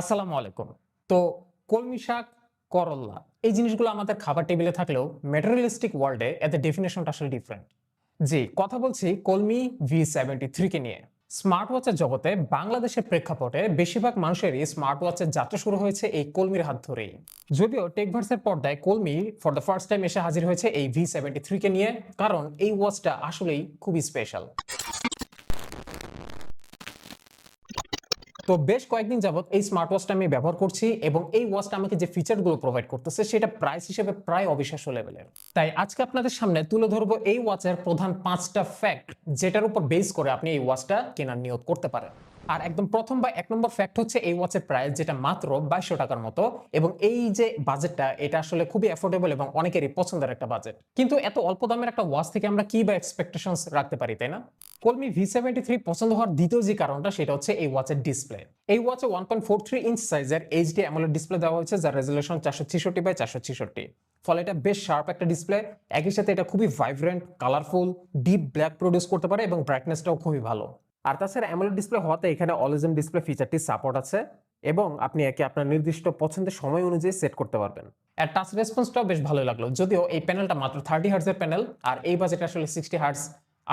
আসসালামু আলাইকুম। তো কলমি শাক, করল্লা, এই জিনিসগুলো আমাদের খাবার টেবিলে থাকলেও মেটেরিয়ালিস্টিক ওয়ার্ল্ডে এদের ডেফিনেশনটা আসলে ডিফারেন্ট জি, কথা বলছি কলমি ভি সেভেন্টি থ্রিকে নিয়ে। স্মার্ট ওয়াচের জগতে বাংলাদেশের প্রেক্ষাপটে বেশিরভাগ মানুষেরই স্মার্ট ওয়াচের যাত্রা শুরু হয়েছে এই কলমির হাত ধরেই। যদিও টেকভার্সের পর্দায় কলমি ফর দ্য ফার্স্ট টাইম এসে হাজির হয়েছে এই ভি সেভেন্টি থ্রিকে নিয়ে, কারণ এই ওয়াচটা আসলেই খুবই স্পেশাল তো বেশ কয়েকদিন যাবত এই স্মার্ট ওয়াচটা আমি ব্যবহার করছি এবং এই ওয়াচটা আমাকে যে ফিচারগুলো প্রোভাইড করতেছে সেটা প্রাইস হিসেবে প্রায় অবিশ্বাস্য লেভেলের তাই আজকে আপনাদের সামনে তুলে ধরবো এই ওয়াচের প্রধান পাঁচটা ফ্যাক্ট যেটার উপর বেস করে আপনি এই ওয়াচটা কেনার নিয়োগ করতে পারেন। আর একদম প্রথম বা এক নম্বর ফ্যাক্ট হচ্ছে এই ওয়াচের প্রাইস যেটা মাত্র বাইশশো টাকার মতো এবং এই যে বাজেটটা এটা আসলে খুবই অ্যাফোর্ডেবল এবং অনেকেরই পছন্দের একটা বাজেট কিন্তু এত অল্প দামের একটা ওয়াচ থেকে আমরা কি বা এক্সপেকটেশন রাখতে পারি, তাই না? কলমি ভি সেভেন্টি থ্রি পছন্দ হওয়ার দ্বিতীয় যে কারণটা, সেটা হচ্ছে এই ওয়াচের ডিসপ্লে এই ওয়াচে one point four three inch সাইজের এইচডি অ্যামোলেড ডিসপ্লে দেওয়া হয়েছে, যার রেজলিউশন চারশো ছিষট্টি বাই চারশো ছিষট্টি। ফলে এটা বেশ শার্প একটা ডিসপ্লে একই সাথে এটা খুবই vibrant colourful deep black produce করতে পারে এবং ব্রাইটনেসটাও খুবই ভালো। আর তাছাড়া অ্যামোলেড ডিসপ্লে হওয়াতে এখানে অলিজেন ডিসপ্লে ফিচারটি সাপোর্ট আছে এবং আপনি একে আপনার নির্দিষ্ট পছন্দের সময় অনুযায়ী সেট করতে পারবেন। আর টাচ রেসপন্সটাও বেশ ভালো লাগল। যদিও এই প্যানেলটা মাত্র থার্টি হার্টসের প্যানেল আর এই বাজেটে আসলে সিক্সটি হার্টস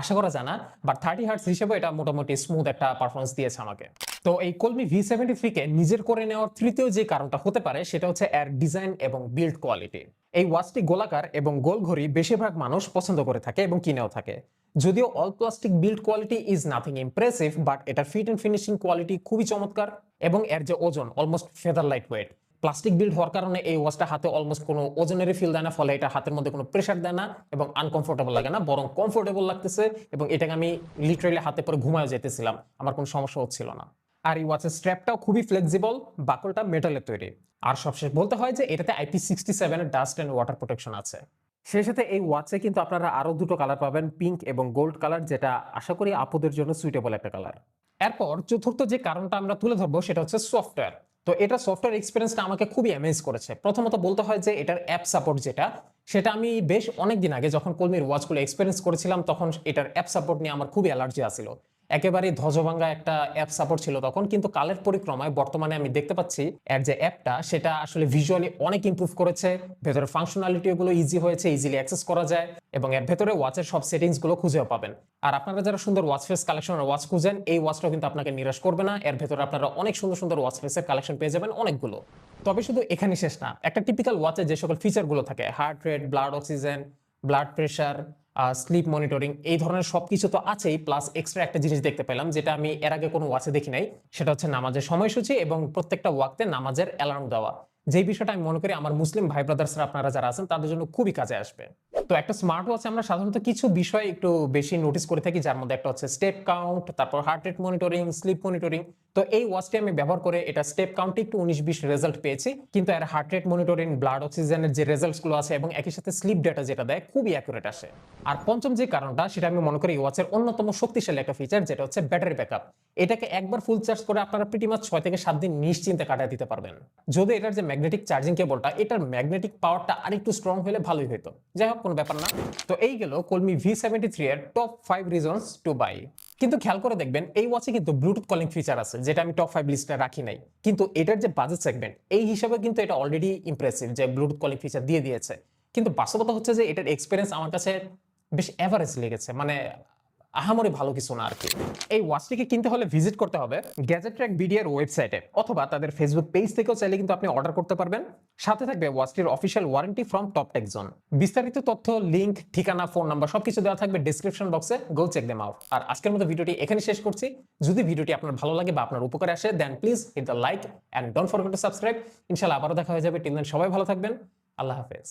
আশা করা যায় না বাট থার্টি হার্টস হিসেবে এটা মোটামুটি স্মুথ একটা পারফরমেন্স দিয়েছে আমাকে। তো এই কলমি ভি সেভেন্টি থ্রিকে নিজের করে নেওয়ার তৃতীয় যে কারণটা হতে পারে, সেটা হচ্ছে এর ডিজাইন এবং বিল্ড কোয়ালিটি এই ওয়াচটি গোলাকার এবং গোল ঘড়ি বেশিরভাগ মানুষ পছন্দ করে থাকে এবং কিনেও থাকে। যদিও all plastic build quality is nothing impressive but এটার ফিট অ্যান্ড ফিনিশিং কোয়ালিটি খুবই চমৎকার এবং এর যে ওজন almost feather light weight plastic build হওয়ার কারণে এই ওয়াচটা হাতে অলমোস্ট কোনো ওজনেরই ফিল দেয় না, ফলে এটা হাতের মধ্যে কোনো প্রেশার দেয় না এবং আনকমফোর্টেবল লাগে না, বরং কমফোর্টেবল লাগতেছে এবং এটাকে আমি লিটারেলি হাতে পরে ঘুমায় যেতেছিলাম। আমার কোনো সমস্যা হচ্ছিল না। আর এই ওয়াচের স্ট্র্যাপটাও খুবই ফ্লেক্সিবল বাকলটা মেটালের তৈরি। আর সবশেষ বলতে হয় যে এটাতে আইপি সিক্সটি সেভেনের ডাস্ট অ্যান্ড ওয়াটার প্রোটেকশন আছে। সেই সাথে এই ওয়াচে কিন্তু আপনারা আরও দুটো কালার পাবেন পিঙ্ক এবং গোল্ড কালার যেটা আশা করি আপুদের জন্য সুইটেবল একটা কালার এরপর চতুর্থ যে কারণটা আমরা তুলে ধরবো, সেটা হচ্ছে সফটওয়্যার তো এটা সফটওয়্যার এক্সপিরিয়েন্সটা আমাকে খুবই অ্যামেজ করেছে। প্রথমত বলতে হয় যে এটার অ্যাপ সাপোর্ট যেটা, সেটা আমি বেশ অনেক দিন আগে যখন কলমির ওয়াচগুলো এক্সপিরিয়েন্স করেছিলাম, তখন এটার অ্যাপ সাপোর্ট নিয়ে আমার খুবই অ্যালার্জি আসছিল একেবারে ধ্বজভাঙ্গা একটা অ্যাপ সাপোর্ট ছিল তখন, কিন্তু কালের পরিক্রমায় বর্তমানে আমি দেখতে পাচ্ছি এর যে অ্যাপটা সেটা আসলে ভিজুয়ালি অনেক ইম্প্রুভ করেছে। ভেতরে ফাংশনালিটি গুলো ইজি হয়েছে ইজিলি অ্যাক্সেস করা যায় এবং এর ভেতরে ওয়াচের সব সেটিংসগুলো খুঁজেও পাবেন। আর আপনারা যারা সুন্দর ওয়াচ ফেস কালেকশনের ওয়াচ খুঁজেন, এই ওয়াচটা কিন্তু আপনাকে নিরাশ করবে না। এর ভেতরে আপনারা অনেক সুন্দর সুন্দর ওয়াচ ফেসের কালেকশন পেয়ে যাবেন অনেকগুলো। তবে শুধু এখানে শেষ না, একটা টিপিক্যাল ওয়াচে যে সকল ফিচারগুলো থাকে heart rate blood oxygen blood pressure sleep monitoring এই ধরনের সব কিছু তো আছেই প্লাস এক্সট্রা একটা জিনিস দেখতে পেলাম, যেটা আমি এর আগে কোনো ওয়াচে দেখি নাই, সেটা হচ্ছে নামাজের সময়সূচি এবং প্রত্যেকটা ওয়াক্তে নামাজের অ্যালার্ম দেওয়া। যেই বিষয়টা আমি মনে করি আমার মুসলিম ভাই ব্রাদার্সরা আপনারা যারা আছেন, তাদের জন্য খুবই কাজে আসবে। তো একটা স্মার্ট ওয়াচে আমরা সাধারণত কিছু বিষয় একটু বেশি নোটিস করে থাকি, যার মধ্যে একটা হচ্ছে স্টেপ কাউন্ট তারপর heart rate monitoring sleep monitoring তো এই ওয়াচটি আমি ব্যবহার করে এটা স্টেপ কাউন্টে একটু উনিশ বিশ রেজাল্ট পেয়েছি। কিন্তু এর হার্ট রেট মনিটরিং ব্লাড অক্সিজেনের যে রেজাল্টসগুলো আছে এবং একই সাথে স্লিপ ডেটা যেটা দেয়, খুবই অ্যাকুরেট আসে। আর পঞ্চম যে কারণটা, সেটা আমি মনে করি ওয়াচের অন্যতম শক্তিশালী একটা ফিচার যেটা হচ্ছে ব্যাটারি ব্যাকআপ এটাকে একবার ফুল চার্জ করে আপনারা প্রিটিমাস ছয় থেকে সাত দিন নিশ্চিন্তে কাটায় দিতে পারবেন। যদি এটার যে ম্যাগনেটিক চার্জিং কেবলটা এটার ম্যাগনেটিক পাওয়ারটা আরেকটু স্ট্রং হলে ভালোই হতো যাই হোক, কোনো ব্যাপার না। তো এই গেল কলমি ভি সেভেন্টি থ্রি এর top five reasons to buy কিন্তু খেয়াল করে দেখবেন, এই ওয়াচে কিন্তু ব্লুটুথ কলিং ফিচার আছে, যেটা আমি টপ ফাইভ লিস্টে রাখি নাই। কিন্তু এটার যে বাজেট সেগমেন্ট এই হিসাবে কিন্তু এটা অলরেডি ইমপ্রেসিভ যে ব্লুটুথ কলিং ফিচার দিয়ে দিয়েছে। কিন্তু বাস্তবতা হচ্ছে যে এটার এক্সপিরিয়েন্স আমার কাছে বেশ অ্যাভারেজ লেগেছে। মানে আহামরি ভালো কিছু না আর কি। এই ওয়াচটিকে কিনতে হলে ভিজিট করতে হবে গ্যাজেট ট্র্যাক বিডিআর ওয়েবসাইটে অথবা তাদের ফেসবুক পেজ থেকেও চাইলে কিন্তু আপনি অর্ডার করতে পারবেন। সাথে থাকবে ওয়াচটির official warranty from top TechZone বিস্তারিত তথ্য লিংক ঠিকানা ফোন নাম্বার সবকিছু দেওয়া থাকবে ডিসক্রিপশন বক্সে গো চেক দেম আউট আর আজকের মতো ভিডিওটি এখানে শেষ করছি। যদি ভিডিওটি আপনার ভালো লাগে বা আপনার উপকারে আসে দেন please hit the like and don't forget to subscribe ইনশাআল্লাহ আবারও দেখা হয়ে যাবে। টিন সবাই ভালো থাকবেন। আল্লাহ হাফেজ।